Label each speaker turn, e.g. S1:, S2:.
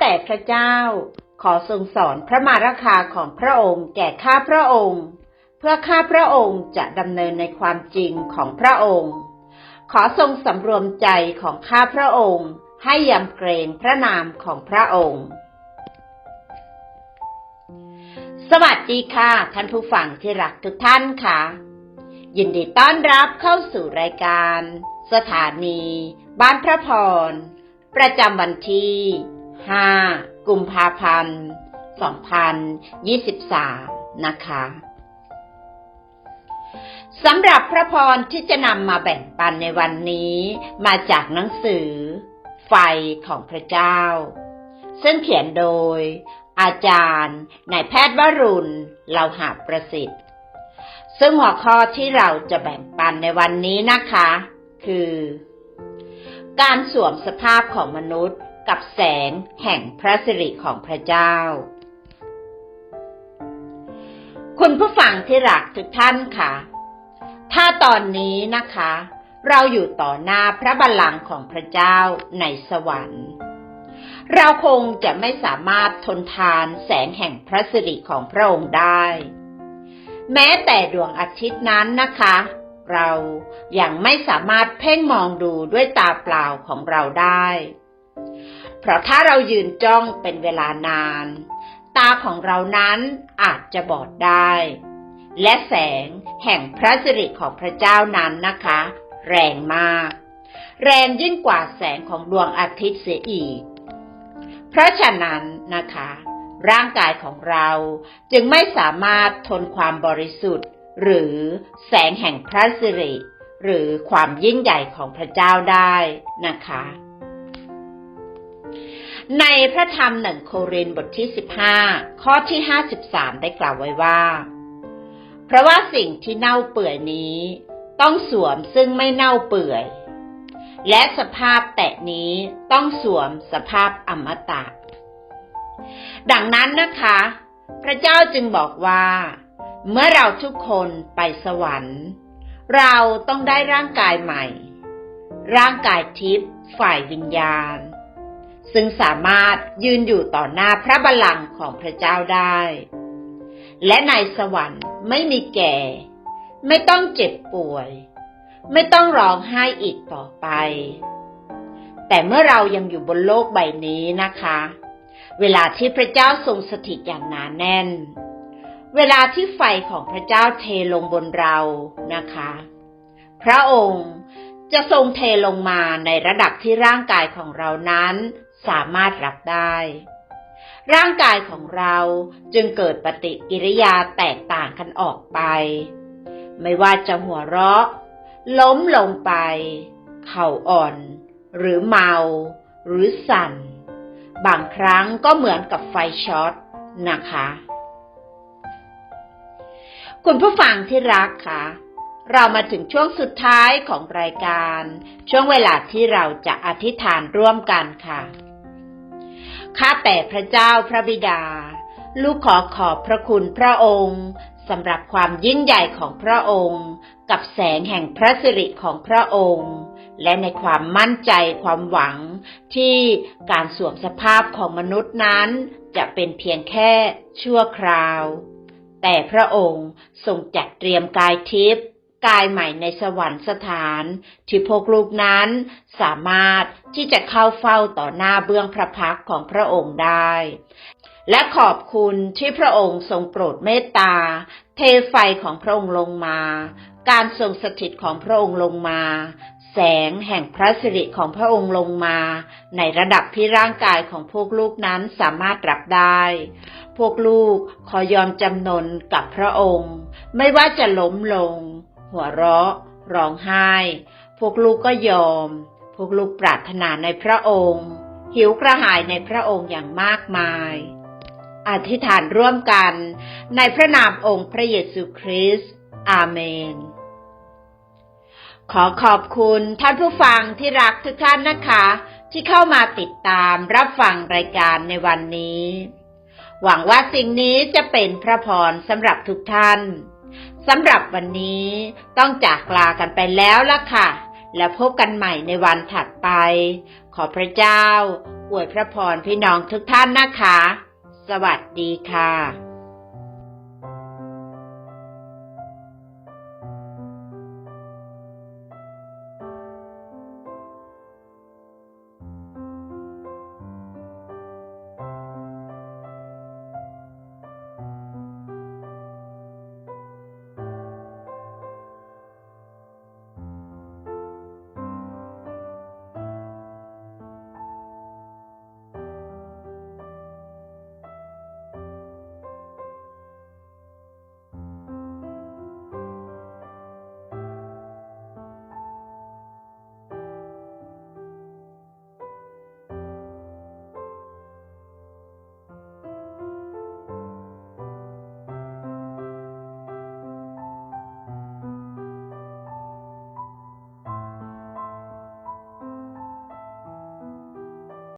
S1: แต่พระเจ้า ขอทรงสอนพระมารคาของพระองค์แก่ข้าพระองค์ เพื่อข้าพระองค์จะดำเนินในความจริงของพระองค์ ขอทรงสำรวมใจของข้าพระองค์ ให้ยำเกรงพระนามของพระองค์ สวัสดีค่ะ ท่านผู้ฟังที่รักทุกท่านค่ะ ยินดีต้อนรับเข้าสู่รายการ สถานี บ้านพระพรประจำวันที่ 5 กุมภาพันธ์ 2023 นะคะสำหรับพระพรที่จะนำมาแบ่งปันในวันนี้ มาจากหนังสือ ไฟของพระเจ้า ซึ่งเขียนโดย อาจารย์นายแพทย์วรุณเลาหาประสิทธิ์ ซึ่งหัวข้อที่เราจะแบ่งปันในวันนี้นะคะ คือ การสวมสภาพของมนุษย์ กับแสงแห่งพระสิริของพระเจ้า คุณผู้ฟังที่รักทุกท่านค่ะ ถ้าตอนนี้นะคะ เราอยู่ต่อหน้าพระบัลลังก์ของพระเจ้าในสวรรค์ เราคงจะไม่สามารถทนทานแสงแห่งพระสิริของพระองค์ได้ แม้แต่ดวงอาทิตย์นั้นนะคะเรายัางไม่สามารถเพ่งมองดูด้วยตาเปล่าของเราได้ เพราะถ้าเรายืนจ้องเป็นเวลานาน ตาของเรานั้นอาจจะบอดได้ และแสงแห่งพระสิริของพระเจ้านั้นนะคะ แรงมาก แรงยิ่งกว่าแสงของดวงอาทิตย์เสียอีก เพราะฉะนั้นนะคะ ร่างกายของเราจึงไม่สามารถทนความบริสุทธิ์ หรือแสงแห่งพระสิริ หรือความยิ่งใหญ่ของพระเจ้าได้นะคะ ในพระธรรมหนึ่งโครินบทที่ 15 ข้อที่ 53 ได้กล่าวไว้ว่า เพราะว่าสิ่งที่เน่าเปื่อยนี้ ต้องสวมซึ่งไม่เน่าเปื่อย และสภาพแตะนี้ต้องสวมสภาพอมตะ ดังนั้นนะคะ พระเจ้าจึงบอกว่า เมื่อเราทุกคนไปสวรรค์ เราต้องได้ร่างกายใหม่ ร่างกายทิพย์ฝ่ายวิญญาณ ซึ่งสามารถยืนอยู่ต่อหน้าพระบัลลังก์ของพระเจ้าได้ และในสวรรค์ไม่มีแก่ ไม่ต้องเจ็บป่วย ไม่ต้องร้องไห้อีกต่อไป แต่เมื่อเรายังอยู่บนโลกใบนี้นะคะ เวลาที่พระเจ้าทรงสถิตอย่างหนานแน่น เวลาที่ไฟของพระเจ้าเทลงบนเรานะคะ พระองค์ จะทรงเทลงมาในระดับที่ร่างกายของเรานั้นสามารถรับได้ ร่างกายของเราจึงเกิดปฏิกิริยาแตกต่างกันออกไป ไม่ว่าจะหัวเราะ ล้มลงไป เข่าอ่อน หรือเมา หรือสั่น บางครั้งก็เหมือนกับไฟช็อตนะคะ คุณผู้ฟังที่รักค่ะ เรามาถึงช่วงสุดท้ายของรายการ ช่วงเวลาที่เราจะอธิษฐานร่วมกันค่ะ ข้าแต่พระเจ้าพระบิดา ลูกขอขอบพระคุณพระองค์สำหรับความยิ่งใหญ่ของพระองค์ กับแสงแห่งพระสิริของพระองค์ และในความมั่นใจความหวังที่การสวมสภาพของมนุษย์นั้น จะเป็นเพียงแค่ชั่วคราว แต่พระองค์ทรงจัดเตรียมกายทิพย์ กายใหม่ในสวรรคสถาน ที่พวกลูกนั้นสามารถที่จะเข้าเฝ้าต่อหน้าเบื้องพระพักของพระองค์ได้ และขอบคุณที่พระองค์ทรงโปรดเมตตา เทไฟของพระองค์ลงมา การทรงสถิตของพระองค์ลงมา แสงแห่งพระสิริของพระองค์ลงมา ในระดับที่ร่างกายของพวกลูกนั้นสามารถรับได้ พวกลูกขอยอมจำนนกับพระองค์ ไม่ว่าจะล้มลง หัวเราะ ร้องไห้ พวกลูกก็ยอม พวกลูกปรารถนาในพระองค์ หิวกระหายในพระองค์อย่างมากมาย อธิษฐานร่วมกันในพระนามองค์พระเยซูคริสต์ อาเมน ขอขอบคุณท่านผู้ฟังที่รักทุกท่านนะคะ ที่เข้ามาติดตามรับฟังรายการในวันนี้ หวังว่าสิ่งนี้จะเป็นพระพรสำหรับทุกท่าน สำหรับวันนี้ต้องจากลากันไปแล้วล่ะค่ะ แล้วพบกันใหม่ในวันถัดไป ขอพระเจ้า อวยพระพรพี่น้องทุกท่านนะคะ สวัสดีค่ะ